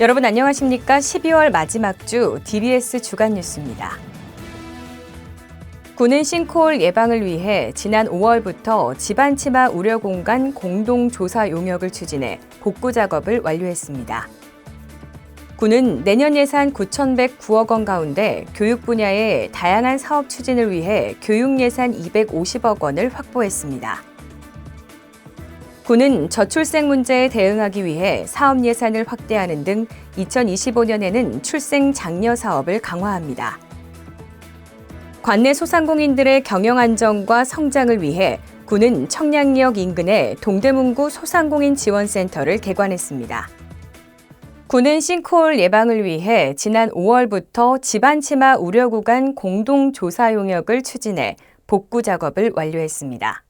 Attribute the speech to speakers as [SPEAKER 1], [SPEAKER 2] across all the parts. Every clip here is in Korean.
[SPEAKER 1] 여러분 안녕하십니까? 12월 마지막 주 DBS 주간 뉴스입니다. 군은 싱크홀 예방을 위해 지난 5월부터 집안 치마 우려 공간 공동 조사 용역을 추진해 복구 작업을 완료했습니다. 군은 내년 예산 9,109억 원 가운데 교육 분야의 다양한 사업 추진을 위해 교육 예산 250억 원을 확보했습니다. 군은 저출생 문제에 대응하기 위해 사업 예산을 확대하는 등 2025년에는 출생 장려 사업을 강화합니다. 관내 소상공인들의 경영 안정과 성장을 위해 군은 청량리역 인근에 동대문구 소상공인 지원센터를 개관했습니다. 군은 싱크홀 예방을 위해 지난 5월부터 집안 치마 우려 구간 공동 조사 용역을 추진해 복구 작업을 완료했습니다.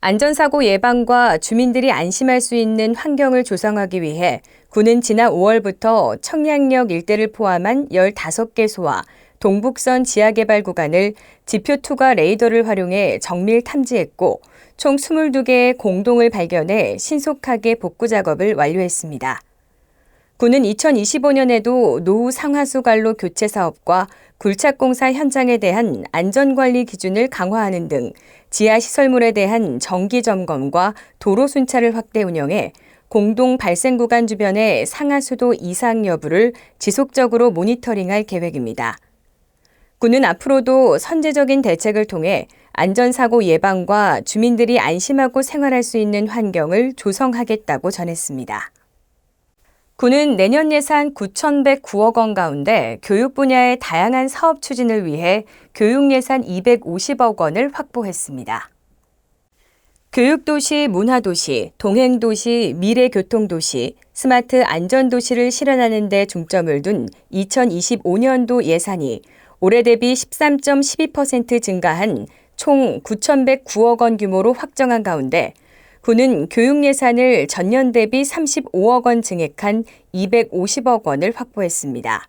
[SPEAKER 1] 안전사고 예방과 주민들이 안심할 수 있는 환경을 조성하기 위해 군은 지난 5월부터 청량역 일대를 포함한 15개소와 동북선 지하개발 구간을 지표 투과 레이더를 활용해 정밀 탐지했고 총 22개의 공동을 발견해 신속하게 복구 작업을 완료했습니다. 군은 2025년에도 노후 상하수 관로 교체 사업과 굴착공사 현장에 대한 안전관리 기준을 강화하는 등 지하 시설물에 대한 정기 점검과 도로 순찰을 확대 운영해 공동 발생 구간 주변의 상하수도 이상 여부를 지속적으로 모니터링할 계획입니다. 군은 앞으로도 선제적인 대책을 통해 안전사고 예방과 주민들이 안심하고 생활할 수 있는 환경을 조성하겠다고 전했습니다. 군은 내년 예산 9,109억 원 가운데 교육 분야의 다양한 사업 추진을 위해 교육 예산 250억 원을 확보했습니다. 교육도시, 문화도시, 동행도시, 미래교통도시, 스마트 안전도시를 실현하는 데 중점을 둔 2025년도 예산이 올해 대비 13.12% 증가한 총 9,109억 원 규모로 확정한 가운데 군은 교육 예산을 전년 대비 35억 원 증액한 250억 원을 확보했습니다.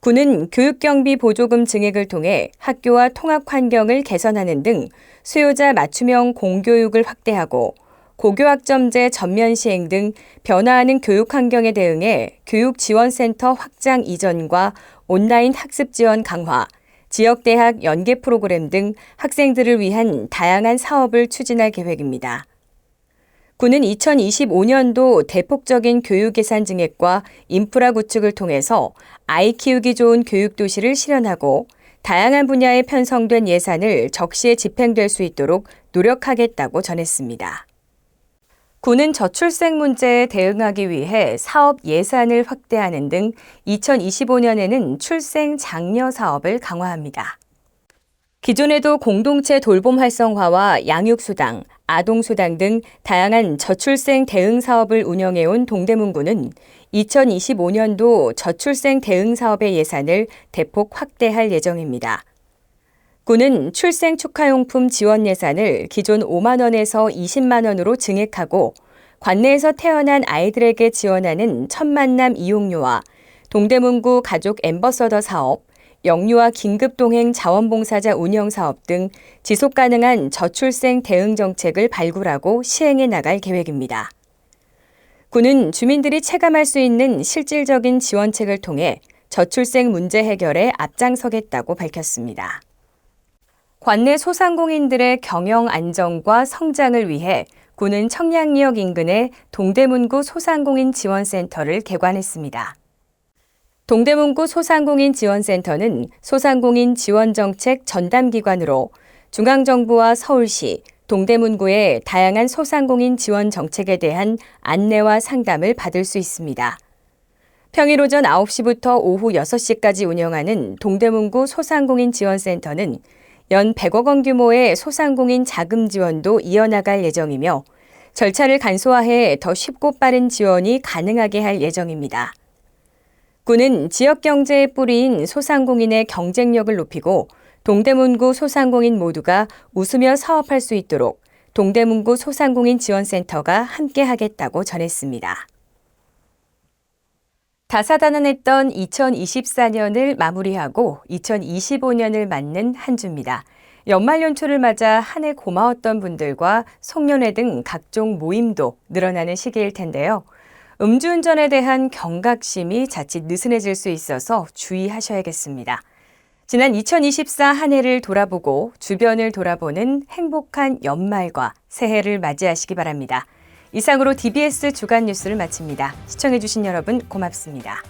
[SPEAKER 1] 군은 교육 경비 보조금 증액을 통해 학교와 통학 환경을 개선하는 등 수요자 맞춤형 공교육을 확대하고 고교학점제 전면 시행 등 변화하는 교육 환경에 대응해 교육지원센터 확장 이전과 온라인 학습 지원 강화, 지역대학 연계 프로그램 등 학생들을 위한 다양한 사업을 추진할 계획입니다. 군은 2025년도 대폭적인 교육 예산 증액과 인프라 구축을 통해서 아이 키우기 좋은 교육 도시를 실현하고 다양한 분야에 편성된 예산을 적시에 집행될 수 있도록 노력하겠다고 전했습니다. 군은 저출생 문제에 대응하기 위해 사업 예산을 확대하는 등 2025년에는 출생 장려 사업을 강화합니다. 기존에도 공동체 돌봄 활성화와 양육수당, 아동수당 등 다양한 저출생 대응 사업을 운영해온 동대문구는 2025년도 저출생 대응 사업의 예산을 대폭 확대할 예정입니다. 구는 출생 축하용품 지원 예산을 기존 5만 원에서 20만 원으로 증액하고 관내에서 태어난 아이들에게 지원하는 첫 만남 이용료와 동대문구 가족 엠버서더 사업, 영유아 긴급동행 자원봉사자 운영 사업 등 지속 가능한 저출생 대응 정책을 발굴하고 시행해 나갈 계획입니다. 군은 주민들이 체감할 수 있는 실질적인 지원책을 통해 저출생 문제 해결에 앞장서겠다고 밝혔습니다. 관내 소상공인들의 경영 안정과 성장을 위해 군은 청량리역 인근에 동대문구 소상공인 지원센터를 개관했습니다. 동대문구 소상공인 지원센터는 소상공인 지원 정책 전담 기관으로 중앙정부와 서울시, 동대문구의 다양한 소상공인 지원 정책에 대한 안내와 상담을 받을 수 있습니다. 평일 오전 9시부터 오후 6시까지 운영하는 동대문구 소상공인 지원센터는 연 100억 원 규모의 소상공인 자금 지원도 이어나갈 예정이며 절차를 간소화해 더 쉽고 빠른 지원이 가능하게 할 예정입니다. 군은 지역 경제의 뿌리인 소상공인의 경쟁력을 높이고 동대문구 소상공인 모두가 웃으며 사업할 수 있도록 동대문구 소상공인 지원센터가 함께하겠다고 전했습니다. 다사다난했던 2024년을 마무리하고 2025년을 맞는 한 주입니다. 연말 연초를 맞아 한 해 고마웠던 분들과 송년회 등 각종 모임도 늘어나는 시기일 텐데요. 음주운전에 대한 경각심이 자칫 느슨해질 수 있어서 주의하셔야겠습니다. 지난 2024 한 해를 돌아보고 주변을 돌아보는 행복한 연말과 새해를 맞이하시기 바랍니다. 이상으로 DBS 주간 뉴스를 마칩니다. 시청해주신 여러분 고맙습니다.